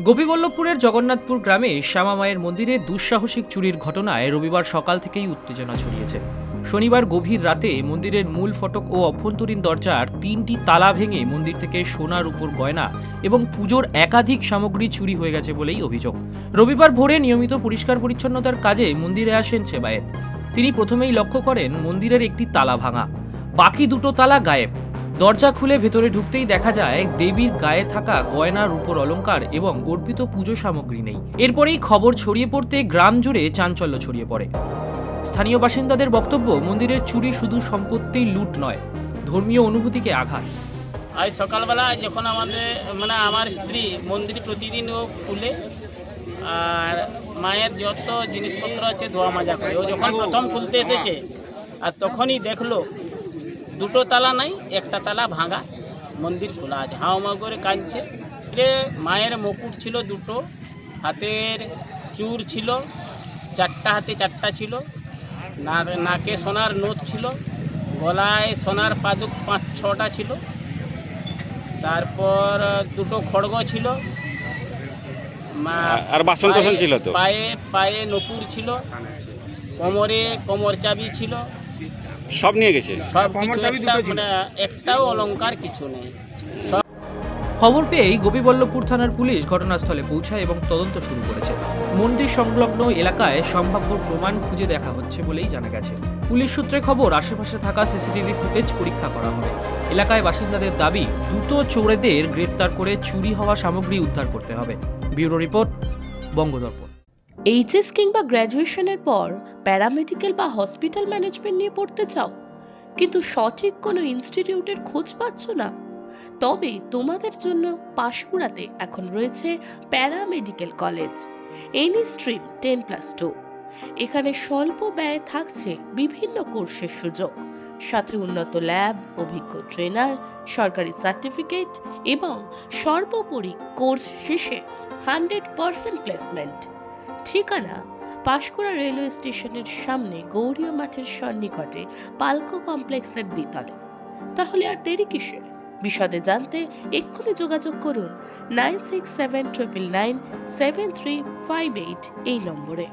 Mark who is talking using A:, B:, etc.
A: গোপীবল্লভপুরের জগন্নাথপুর গ্রামে শ্যামা মায়ের মন্দিরে দুঃসাহসিক চুরির ঘটনায় রবিবার সকাল থেকেই উত্তেজনা ছড়িয়েছে। শনিবার গভীর রাতে মন্দিরের মূল ফটক ও অভ্যন্তরীণ দরজার তিনটি তালা ভেঙে মন্দির থেকে সোনার উপর গয়না এবং পুজোর একাধিক সামগ্রী চুরি হয়ে গেছে বলেই অভিযোগ। রবিবার ভোরে নিয়মিত পরিষ্কার পরিচ্ছন্নতার কাজে মন্দিরে আসেন সেবায়েত। তিনি প্রথমেই লক্ষ্য করেন মন্দিরের একটি তালা ভাঙা। বাকি দুটো তালা গায়েব। দরজা খুলে ভেতরে ঢুকতেই দেখা যায় দেবীর গায়ে থাকা গয়নার উপর অলঙ্কার এবং অর্পিত পুজো সামগ্রী নেই। এরপরেই খবর ছড়িয়ে পড়তে গ্রাম জুড়ে চাঞ্চল্য ছড়িয়ে পড়ে। স্থানীয় বাসিন্দাদের বক্তব্য, মন্দিরের চুরি শুধু সম্পত্তির লুট নয়, ধর্মীয় অনুভূতিকে আঘাত।
B: আজ সকালবেলা যখন আমাদের মানে আমার স্ত্রী মন্দির প্রতিদিন ও খুলে, আর মায়ের যত জিনিসপত্র আছে ধোয়া মাজা করে, ও যখন প্রথম খুলতে এসেছে, আর তখনই দেখল দুটো তালা নাই একটা তালা ভাঙা মন্দির খোলা আছে হাও মাও করে কাঁদছে যে মায়ের মুকুট ছিল দুটো হাতের চূড় ছিল চারটা হাতে চারটা ছিল না- নাকে সোনার নোট ছিল গলায় সোনার পাদুক পাঁচ ছটা ছিল তারপর দুটো খড়গ ছিল মা-
C: আর বাসন টাসন ছিল তো?
B: পায়ে পায়ে নপুর ছিল কোমরে কোমর চাবি ছিল
C: সব নিয়ে গেছে?
B: মানে একটাও অলংকার কিছু নেই।
A: খবর পেয়েই গোপীবল্লভপুর থানার পুলিশ ঘটনাস্থলে পৌঁছায় এবং তদন্ত শুরু করেছে। মন্দির সংলগ্ন এলাকায় সম্ভাব্য প্রমাণ খুঁজে দেখা হচ্ছে বলেই জানা গেছে। পুলিশ সূত্রে খবর আশেপাশে থাকা সিসিটিভি ফুটেজ পরীক্ষা করা হবে। এলাকায় বাসিন্দাদের দাবি দ্রুত চোরেদের গ্রেফতার করে চুরি হওয়া সামগ্রী উদ্ধার করতে হবে। Bureau report বঙ্গদর্পণ।
D: এইচএস কিংবা গ্র্যাজুয়েশনের পর প্যারামেডিক্যাল বা হসপিটাল ম্যানেজমেন্ট নিয়ে পড়তে চাও, কিন্তু সঠিক কোনো ইনস্টিটিউটের খোঁজ পাচ্ছ না? তবে তোমাদের জন্য পাশকুড়াতে এখন রয়েছে paramedical college, any stream ten plus two. এখানে স্বল্প ব্যয়ে থাকছে বিভিন্ন কোর্সের সুযোগ, সাথে উন্নত ল্যাব, অভিজ্ঞ ট্রেনার, সরকারি সার্টিফিকেট এবং সর্বোপরি কোর্স শেষে হান্ড্রেড পার্সেন্ট প্লেসমেন্ট। ঠিকানা পাশকুড়া রেলওয়ে স্টেশনের সামনে গৌরীয় মাঠের সন্নিকটে পালকো কমপ্লেক্সের দ্বিতলে। তাহলে আর দেরি কিসের? বিশদে জানতে এক্ষুনি যোগাযোগ করুন nine six seven triple nine seven three five eight এই নম্বরে।